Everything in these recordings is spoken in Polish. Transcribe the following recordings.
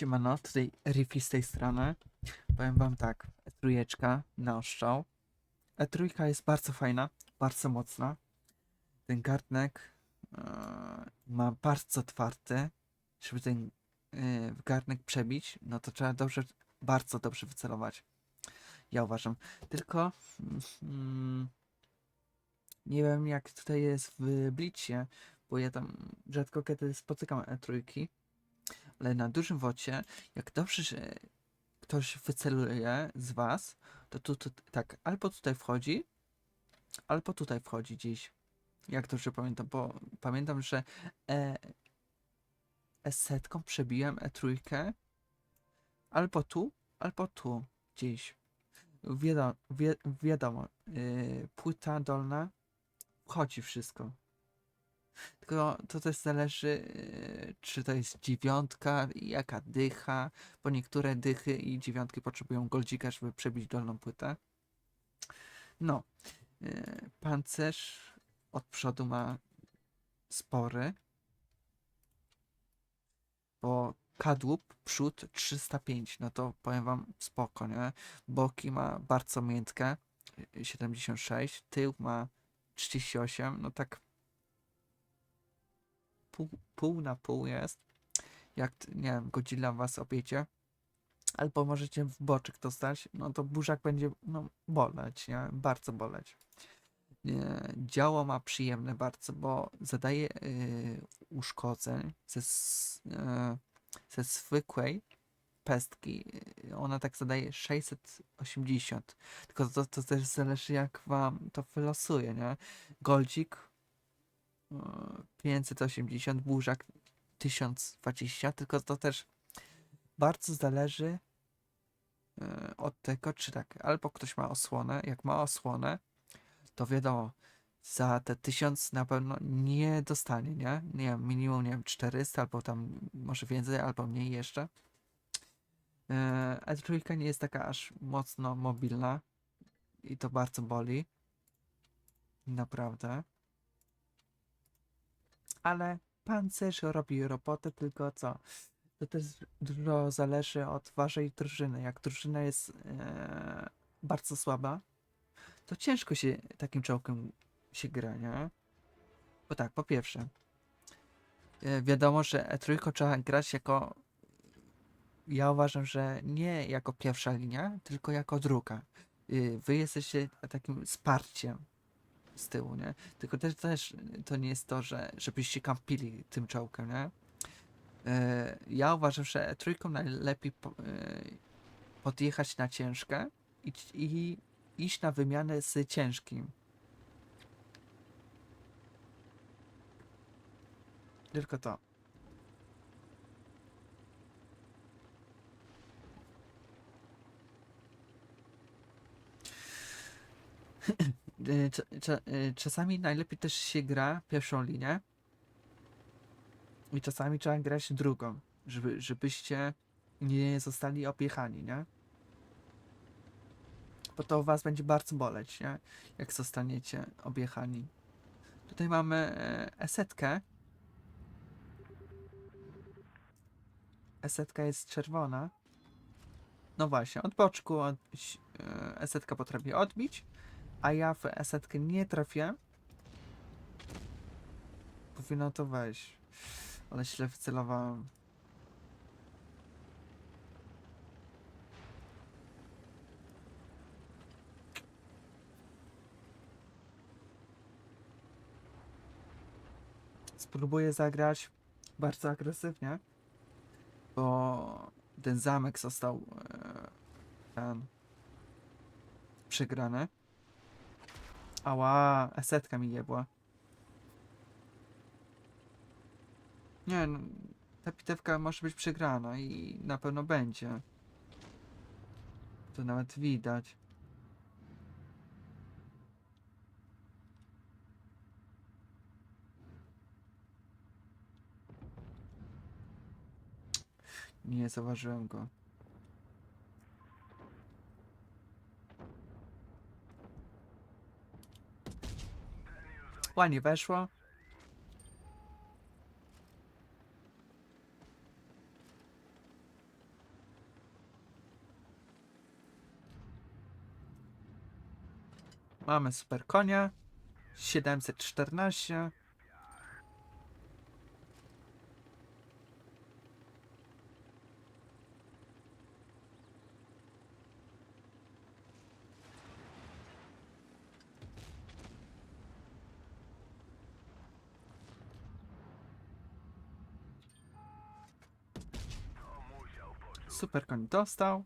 Siemano, tutaj Riffy z tej strony. Powiem wam tak, trójeczka na oszczał. E trójka jest bardzo fajna, bardzo mocna. Ten garnek e, ma bardzo twardy. Żeby ten e, garnek przebić, no to trzeba dobrze, bardzo dobrze wycelować. Ja uważam. Tylko mm, nie wiem jak tutaj jest w Blicie, bo ja tam rzadko kiedy spotykam E trójki ale na dużym wocie, jak dobrze, ktoś wyceluje z was, to tu, tu tak, albo tutaj wchodzi, albo tutaj wchodzi gdzieś. Jak dobrze pamiętam, bo pamiętam, że e, S-setką przebiłem E3, albo tu, albo tu, gdzieś. Wiadomo, wi wiadomo yy, płyta dolna, wchodzi wszystko. Tylko to też zależy, yy, czy to jest dziewiątka, i jaka dycha, bo niektóre dychy i dziewiątki potrzebują goldzika, żeby przebić dolną płytę. No, yy, pancerz od przodu ma spory, bo kadłub przód 305, no to powiem wam spoko, nie? Boki ma bardzo miętkie, yy, 76, tył ma 38, no tak pół, pół na pół jest. Jak, nie wiem, Godzilla was obiecie. Albo możecie w boczek dostać, no to burzak będzie no, boleć, nie? Bardzo boleć. Działo ma przyjemne bardzo, bo zadaje y, uszkodzeń ze, y, ze zwykłej pestki. Ona tak zadaje 680. Tylko to, to też zależy jak wam to wylosuje, nie? Goldzik 580, burzak 1020, tylko to też bardzo zależy e, od tego, czy tak, albo ktoś ma osłonę, jak ma osłonę, to wiadomo, za te 1000 na pewno nie dostanie, nie? Nie wiem, minimum, nie wiem, 400, albo tam może więcej, albo mniej jeszcze. E, E3 nie jest taka aż mocno mobilna i to bardzo boli. Naprawdę ale pancerz robi robotę, tylko co? To też dużo zależy od waszej drużyny. Jak drużyna jest e, bardzo słaba, to ciężko się takim czołgiem się gra, nie? Bo tak, po pierwsze, e, wiadomo, że E3 trzeba grać jako. Ja uważam, że nie jako pierwsza linia, tylko jako druga. Y, Wy jesteście takim wsparciem z tyłu, nie? Tylko też, też to nie jest to, że żebyście kampili tym czołgiem, nie? E, ja uważam, że trójką najlepiej e, podjechać na ciężkę i, i iść na wymianę z ciężkim. Tylko to. Y, y, Czasami najlepiej też się gra pierwszą linię i czasami trzeba grać drugą, żeby, żebyście nie zostali objechani, nie? Bo to was będzie bardzo boleć, nie? Jak zostaniecie objechani. Tutaj mamy e, esetkę. Esetka jest czerwona. No właśnie, od boczku e, esetka potrafi odbić, a ja w esetkę nie trafię. Powinno to wejść. Ale źle wycelowałem. Spróbuję zagrać bardzo agresywnie, bo ten zamek został e, ten przegrany. Ała, esetka mi jebła. Nie, no, ta bitewka może być przegrana i na pewno będzie. To nawet widać. Nie zauważyłem go. Szkła nie weszło. Mamy super konia. 714. Super koń dostał.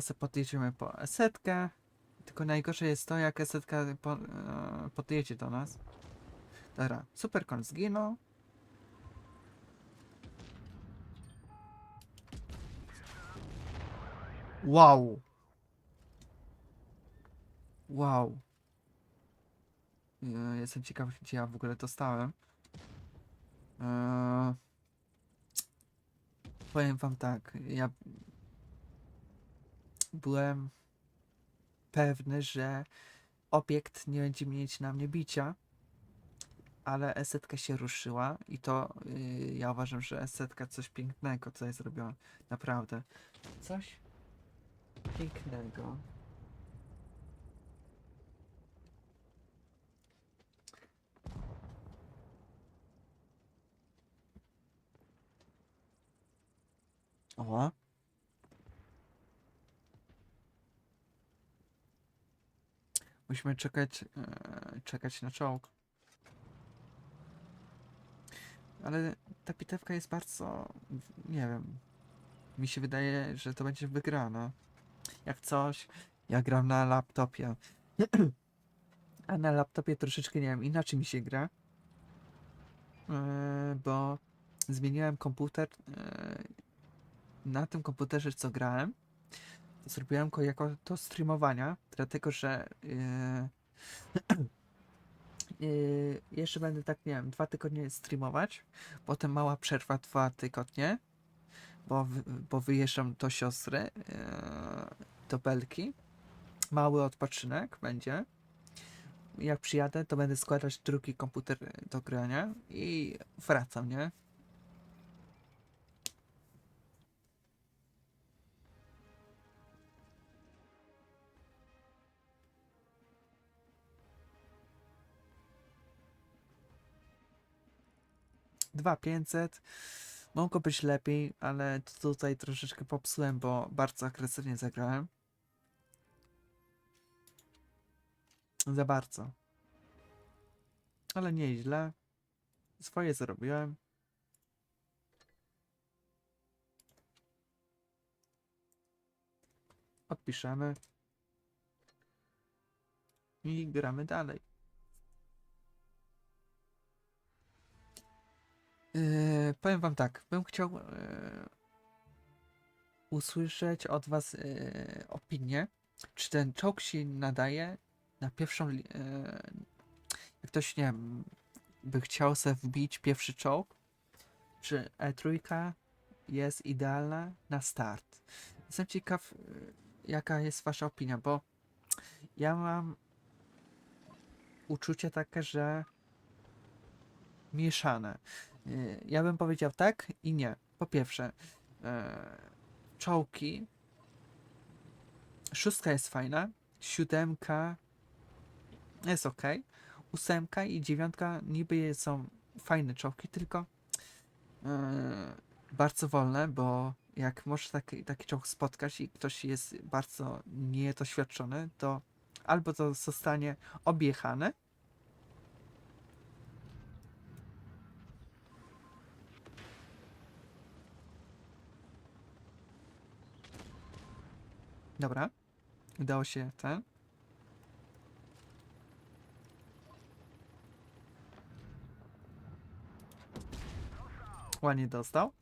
Sobie podjedziemy po esetkę. Tylko najgorsze jest to, jak esetka po, e, podjedzie do nas. Dobra, super koń zginął. Wow. Wow. Jestem ciekaw, gdzie ja w ogóle dostałem. Eee, powiem wam tak, ja byłem pewny, że obiekt nie będzie mieć na mnie bicia, ale esetka się ruszyła i to yy, ja uważam, że esetka coś pięknego tutaj zrobiła. Naprawdę. Coś pięknego. O. Musimy czekać, e, czekać na czołg. Ale ta bitewka jest bardzo, nie wiem, mi się wydaje, że to będzie wygrana. Jak coś, ja gram na laptopie. A na laptopie troszeczkę, nie wiem, inaczej mi się gra. E, bo zmieniłem komputer. E, na tym komputerze, co grałem, zrobiłem go jako do streamowania, dlatego że yy, yy, jeszcze będę tak, nie wiem, dwa tygodnie streamować, potem mała przerwa dwa tygodnie, bo, bo wyjeżdżam do siostry, yy, do Belki. Mały odpoczynek będzie. Jak przyjadę, to będę składać drugi komputer do grania i wracam, nie? Dwa 500. Mogło być lepiej, ale tutaj troszeczkę popsułem, bo bardzo agresywnie zagrałem. Za bardzo. Ale nieźle. Swoje zrobiłem. Odpiszemy. I gramy dalej. Yy, powiem wam tak, bym chciał yy, usłyszeć od was yy, opinię, czy ten czołg się nadaje na pierwszą, jak ktoś, nie wiem, by chciał sobie wbić pierwszy czołg, czy E3 jest idealna na start. Jestem ciekaw, jaka jest wasza opinia, bo ja mam uczucie takie, że mieszane. Y, Ja bym powiedział tak i nie. Po pierwsze, e, czołki. Szóstka jest fajna, siódemka jest ok, ósemka i dziewiątka niby są fajne czołki, tylko e, bardzo wolne, bo jak możesz taki, taki czołg spotkać i ktoś jest bardzo niedoświadczony, to albo to zostanie objechane, Dobra. Udało się ten. Ładnie dostał.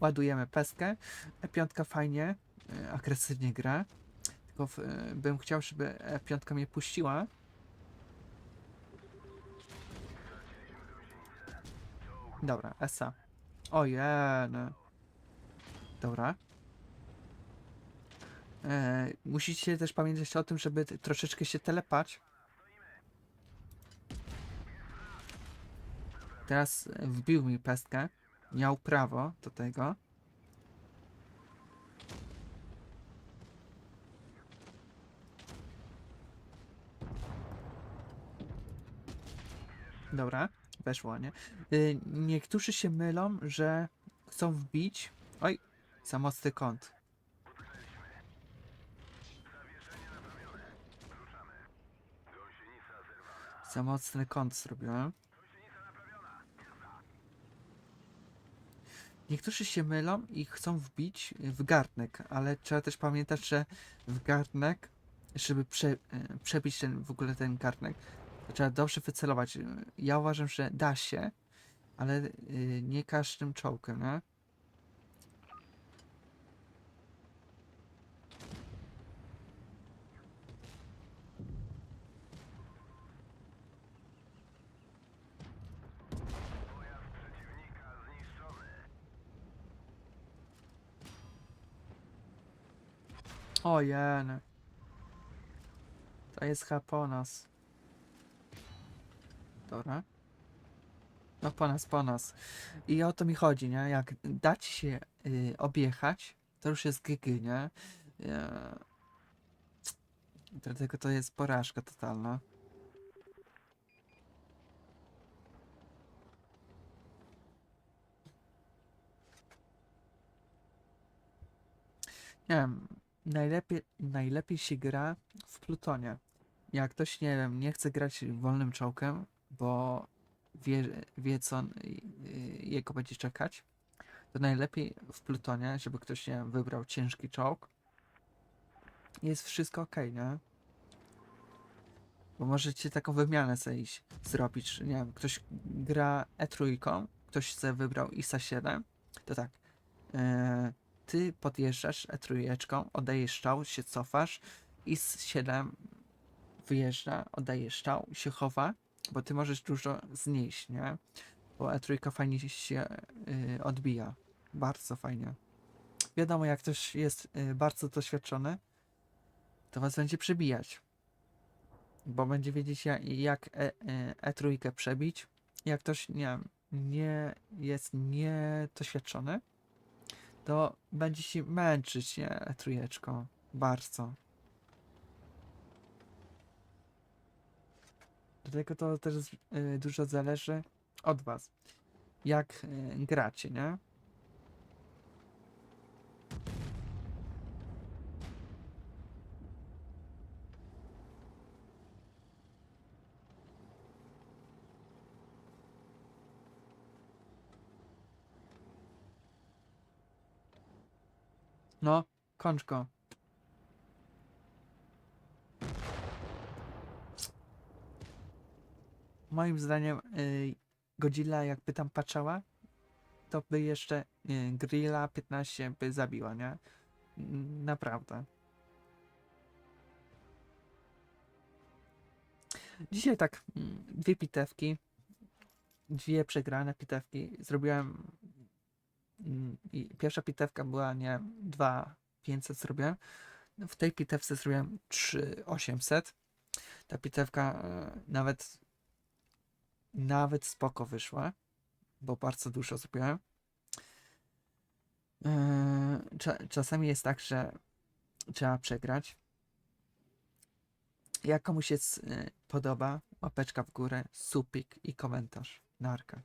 Ładujemy peskę. E5 fajnie, e, agresywnie gra. Tylko w, e, bym chciał, żeby E5 mnie puściła. Dobra, Esa. Ojej. Dobra. E, musicie też pamiętać o tym, żeby troszeczkę się telepać. Teraz e, wbił mi pestkę. Miał prawo do tego. Dobra, weszło, nie? Y, niektórzy się mylą, że chcą wbić... Oj, za mocny kąt. Za mocny kąt zrobiłem. Niektórzy się mylą i chcą wbić w garnek, ale trzeba też pamiętać, że w garnek, żeby prze, e, przebić ten w ogóle ten garnek, trzeba dobrze wycelować. Ja uważam, że da się, ale y, nie każdym czołgiem, nie? Ojej. To jest chyba po nas. Dobra. No po nas, po nas. I o to mi chodzi, nie? Jak da ci się y, objechać, to już jest GG, nie? Ja... Dlatego to jest porażka totalna. Nie wiem, najlepiej, najlepiej się gra w Plutonie. Jak ktoś, nie wiem, nie chce grać wolnym czołgiem, bo wie, wie co y, y, jego będzie czekać, to najlepiej w Plutonie, żeby ktoś, nie wiem, wybrał ciężki czołg. Jest wszystko ok, nie? Bo możecie taką wymianę sobie iść, zrobić, nie wiem, ktoś gra E3, ktoś sobie wybrał ISA 7, to tak, e, ty podjeżdżasz E3, oddajesz strzał, się cofasz, IS-7 wyjeżdża, oddaje strzał, się chowa, bo ty możesz dużo znieść, nie? Bo E3 fajnie się y, odbija. Bardzo fajnie. Wiadomo, jak ktoś jest y, bardzo doświadczony, to was będzie przebijać. Bo będzie wiedzieć, jak, jak E, e, E3 przebić. Jak ktoś nie, nie jest niedoświadczony, to będzie się męczyć, nie? E3. Bardzo. Dlatego to też y, dużo zależy od was. Jak y, gracie, nie? No, kończ go. Moim zdaniem y, Godzilla jakby tam patrzała, to by jeszcze y, Grilla 15 by zabiła, nie? Naprawdę. Dzisiaj tak, mm, dwie pitewki, dwie przegrane pitewki. Zrobiłem. Mm, I pierwsza pitewka była, nie wiem, 2500 zrobiłem. W tej pitewce zrobiłem 3800. Ta pitewka e, nawet nawet spoko wyszła, bo bardzo dużo zrobiłem. Cza- czasami jest tak, że trzeba przegrać. Jak komuś się e, podoba, łapeczka w górę, supik i komentarz. Narka.